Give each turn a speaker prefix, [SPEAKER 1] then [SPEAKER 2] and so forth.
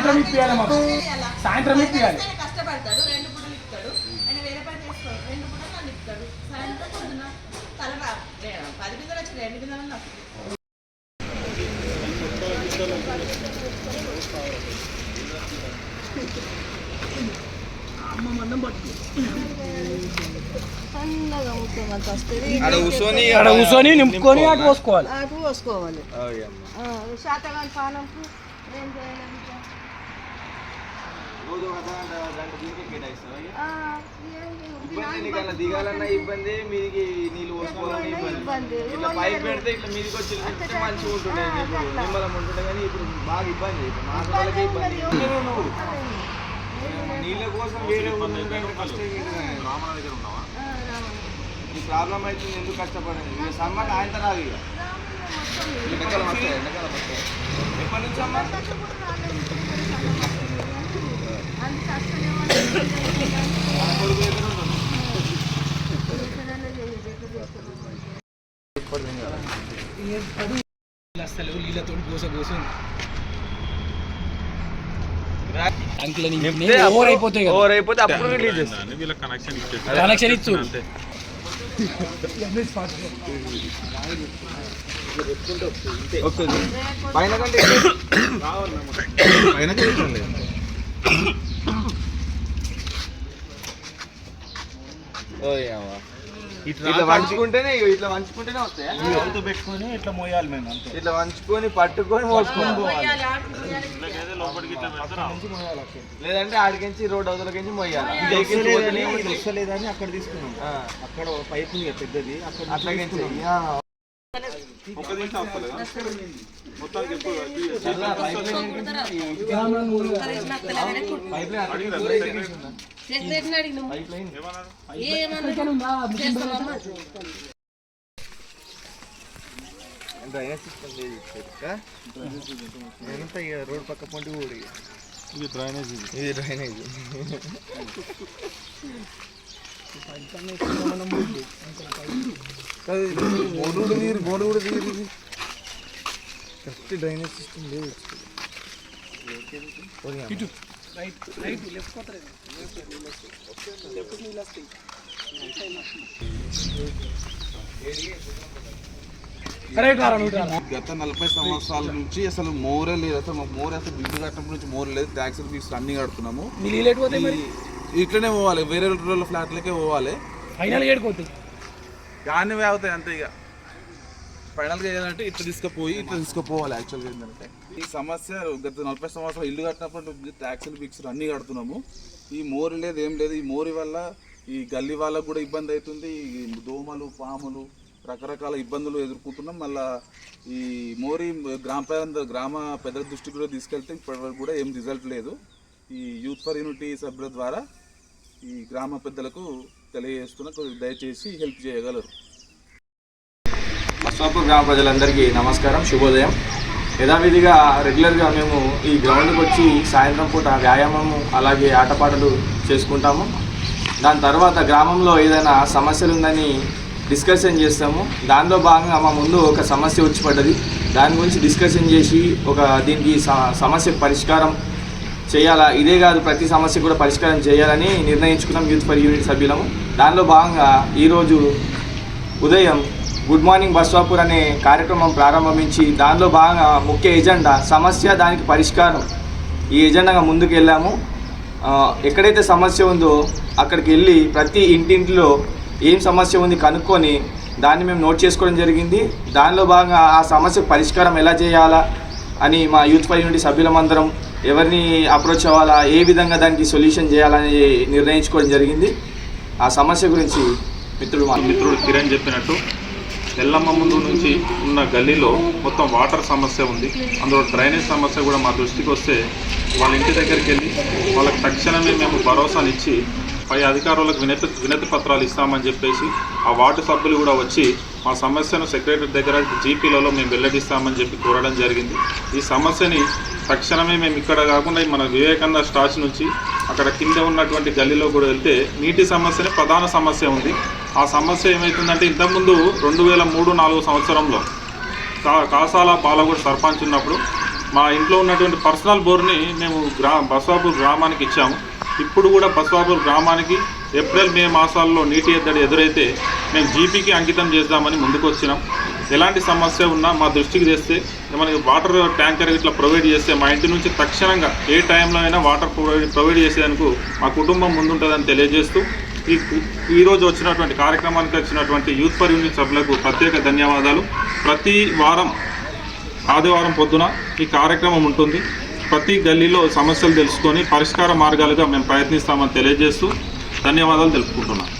[SPEAKER 1] సాయంత్రం ఇప్పియాలి మాకు. సాయంత్రం ఇప్పియాలి.
[SPEAKER 2] ఆయన కష్టపడతాడు. రెండు పూటలు ఇస్తాడు ఆయన వేరే పని చేసుకోడు. రెండు పూటలు నన్ను ఇస్తాడు సాయంత్రం పొద్దున తల రా- రే- పది బిందెలు వచ్చి రెండు బిందెలు నాకు
[SPEAKER 3] సన్నగా ముక్కమంత వస్తుంది
[SPEAKER 4] ఆడ కూర్చొని
[SPEAKER 1] అక్కడ కూర్చొని నింపుకొని అటు పోసుకోవాలి.
[SPEAKER 3] అటు పోసుకోవాలి. శాతగాని పానంకు ఏం చేయాలి? ఇంకా?
[SPEAKER 4] రోజు ఒక గంట దీనికే కేటాయిస్తావా? ఇబ్బంది దిగాలన్నా ఇబ్బంది మీదికి నీళ్ళు పోసుకోవాలన్నా
[SPEAKER 3] ఇబ్బంది.
[SPEAKER 4] ఇట్లా పైప్ పెడితే ఇట్లా మీదికి వచ్చి మంచిగా ఉంటుండే నిమ్మలం ఉంటుండే కానీ ఇప్పుడు బాగా ఇబ్బంది ఇప్పుడు మా వాళ్ళకి ఇబ్బంది. నువ్వు నీళ్ళ కోసం వేరే ఫస్ట్
[SPEAKER 3] ఆ, రావాలి.
[SPEAKER 4] ఈ ప్రాబ్లం అయితే ఎందుకు కష్టపడేది ఇక సమ్మర్ ఆయన రాదు ఇక. ఎండాకాలం వస్తాయి ఎండాకాలం వస్తాయి. ఎప్పటి నుంచి అమ్మా?
[SPEAKER 1] అసలు నీళ్ళతో గోస గోస ఓవర్ అయిపోతాయి
[SPEAKER 4] ఓవర్ అయిపోతే అప్పుడు రిలీజ్ చేస్తాం
[SPEAKER 5] వీళ్ళ కనెక్షన్ ఇచ్చేసి
[SPEAKER 1] కనెక్షన్ ఇచ్చు.
[SPEAKER 5] అంతే.
[SPEAKER 4] పైన కంటే పైన ఇట్లా వంచుకుంటేనే ఇగో ఇట్లా వంచుకుంటేనే వస్తాయా?
[SPEAKER 5] అవుతూ పెట్టుకొని ఇట్లా మోయాలి మేము అంతే.
[SPEAKER 4] ఇట్లా వంచుకొని పట్టుకొని మోసుకొని పోవాలి. లేదంటే ఆడికించి రోడ్ అవతలకించి ఉంటుంది.
[SPEAKER 6] వస్తలేదని అక్కడ తీసుకున్నాం.
[SPEAKER 4] ఆ,
[SPEAKER 6] అక్కడ పైప్ పెద్దది. అక్కడ
[SPEAKER 4] అట్లాగించి
[SPEAKER 5] ఒక్క నిమిషం మొత్తానికి ఎప్పుడు
[SPEAKER 4] డ్రైనేజ్ సిస్టమ్ లేదు
[SPEAKER 6] ఎంత ఇక రోడ్ పక్క పండుగ
[SPEAKER 5] ఇది డ్రైనేజ్ ఇది
[SPEAKER 4] డ్రైనేజ్ బోర్డు కూడా తీరు బోర్డు కూడా తీరు. కరెక్ట్ డ్రైనేజ్ సిస్టమ్ లేదు
[SPEAKER 1] ఇటు రైట్ రైట్ లెఫ్ట్ పోతారు రైట్ రారా నూట రారా
[SPEAKER 7] గత నలభై సంవత్సరాల నుంచి అసలు మోరే లేదు. అసలు మోరే అసలు బిల్లు కట్టినప్పటి నుంచి మోరే లేదు. ట్యాక్స్ ఫీజు అన్ని కడుతున్నాము. ఇట్లనే పోవాలి వేరే రోజుల ఫ్లాట్లకే పోవాలి.
[SPEAKER 1] ఫైనల్ ఏడుకోతాయి
[SPEAKER 7] దాన్ని అవుతాయి అంతే ఇక. ఫైనల్గా ఏంటంటే ఇట్లా తీసుకుపోయి ఇట్లా తీసుకుపోవాలి యాక్చువల్గా ఏంటంటే. ఈ సమస్య గత నలభై సంవత్సరాలు ఇల్లు కట్టినప్పుడు ట్యాక్సులు బిక్సులు అన్నీ కడుతున్నాము. ఈ మోరు లేదు ఏం లేదు. ఈ మోరి వల్ల ఈ గల్లీ వాళ్ళకు కూడా ఇబ్బంది అవుతుంది. ఈ దోమలు పాములు రకరకాల ఇబ్బందులు ఎదుర్కొంటున్నాం. మళ్ళా ఈ మోరి గ్రామ గ్రామ పెద్దల దృష్టికి కూడా తీసుకెళ్తే ఇప్పటివరకు కూడా ఏం రిజల్ట్ లేదు. ఈ యూత్ ఫర్ యూనిటీ సభ్యుల ద్వారా ఈ గ్రామ పెద్దలకు తెలియజేస్తున్న కొద్దిగా దయచేసి హెల్ప్ చేయగలరు.
[SPEAKER 4] బస్వాపూర్ గ్రామ ప్రజలందరికీ నమస్కారం శుభోదయం. యథావిధిగా రెగ్యులర్గా మేము ఈ గ్రౌండ్కి వచ్చి సాయంత్రం పూట వ్యాయామము అలాగే ఆటపాటలు చేసుకుంటాము. దాని తర్వాత గ్రామంలో ఏదైనా సమస్యలు ఉందని డిస్కషన్ చేస్తాము. దానిలో భాగంగా మా ముందు ఒక సమస్య వచ్చి పడ్డది. దాని గురించి డిస్కషన్ చేసి ఒక దీనికి సమస్య పరిష్కారం చేయాలా? ఇదే కాదు ప్రతి సమస్య కూడా పరిష్కారం చేయాలని నిర్ణయించుకున్నాం యూత్ ఫర్ యూనిట్ సభ్యులము. దానిలో భాగంగా ఈరోజు ఉదయం గుడ్ మార్నింగ్ బస్వాపూర్ అనే కార్యక్రమం ప్రారంభించి దానిలో భాగంగా ముఖ్య ఎజెండా సమస్య దానికి పరిష్కారం. ఈ ఎజెండాగా ముందుకు వెళ్ళాము. ఎక్కడైతే సమస్య ఉందో అక్కడికి వెళ్ళి ప్రతి ఇంటింటిలో ఏం సమస్య ఉంది కనుక్కొని దాన్ని మేము నోట్ చేసుకోవడం జరిగింది. దానిలో భాగంగా ఆ సమస్యకు పరిష్కారం ఎలా చేయాలా అని మా యూత్ ఫర్ యూనిటీ సభ్యులమందరం ఎవరిని అప్రోచ్ అవ్వాలా ఏ విధంగా దానికి సొల్యూషన్ చేయాలని నిర్ణయించుకోవడం జరిగింది. ఆ సమస్య గురించి మిత్రుడు మా
[SPEAKER 5] మిత్రుడు కిరణ్ చెప్పినట్టు ఎల్లమ్మ ముందు నుంచి ఉన్న గల్లీలో మొత్తం వాటర్ సమస్య ఉంది. అందులో డ్రైనేజ్ సమస్య కూడా మా దృష్టికి వస్తే వాళ్ళ ఇంటి దగ్గరికి వెళ్ళి వాళ్ళకి తక్షణమే మేము భరోసానిచ్చి పై అధికారులకు వినతి వినతి పత్రాలు ఇస్తామని చెప్పేసి ఆ వార్డు సభ్యులు కూడా వచ్చి మా సమస్యను సెక్రటరీ దగ్గర జీపీలలో మేము వెల్లడిస్తామని చెప్పి కోరడం జరిగింది. ఈ సమస్యని తక్షణమే మేము ఇక్కడ కాకుండా మన వివేకానంద స్టాచ్ నుంచి అక్కడ కింద ఉన్నటువంటి గల్లీలో కూడా వెళ్తే నీటి సమస్యనే ప్రధాన సమస్య ఉంది. ఆ సమస్య ఏమవుతుందంటే ఇంతకుముందు రెండు వేల మూడు నాలుగు సంవత్సరంలో కా కాసాల పాలగూడ సర్పంచ్ ఉన్నప్పుడు మా ఇంట్లో ఉన్నటువంటి పర్సనల్ బోర్ని మేము గ్రా బస్వాపూర్ గ్రామానికి ఇచ్చాము. ఇప్పుడు కూడా బస్వాపూర్ గ్రామానికి ఏప్రిల్ మే మాసాల్లో నీటి ఎద్దడి ఎదురైతే మేము జీపీకి అంకితం చేద్దామని ముందుకు వచ్చినాం. ఎలాంటి సమస్య ఉన్నా మా దృష్టికి తెస్తే మనకి వాటర్ ట్యాంకర్ ఇట్లా ప్రొవైడ్ చేస్తే మా ఇంటి నుంచి తక్షణంగా ఏ టైంలో అయినా వాటర్ ప్రొవైడ్ ప్రొవైడ్ చేసేందుకు మా కుటుంబం ముందుంటుందని తెలియజేస్తూ ఈ ఈరోజు వచ్చినటువంటి కార్యక్రమానికి వచ్చినటువంటి యూత్ ఫర్ యూనిట్ సభ్యులకు ప్రత్యేక ధన్యవాదాలు. ప్రతి వారం ఆదివారం పొద్దున ఈ కార్యక్రమం ఉంటుంది. ప్రతి గల్లీలో సమస్యలు తెలుసుకొని పరిష్కార మార్గాలుగా మేము ప్రయత్నిస్తామని తెలియజేస్తూ ధన్యవాదాలు తెలుపుకుంటున్నాను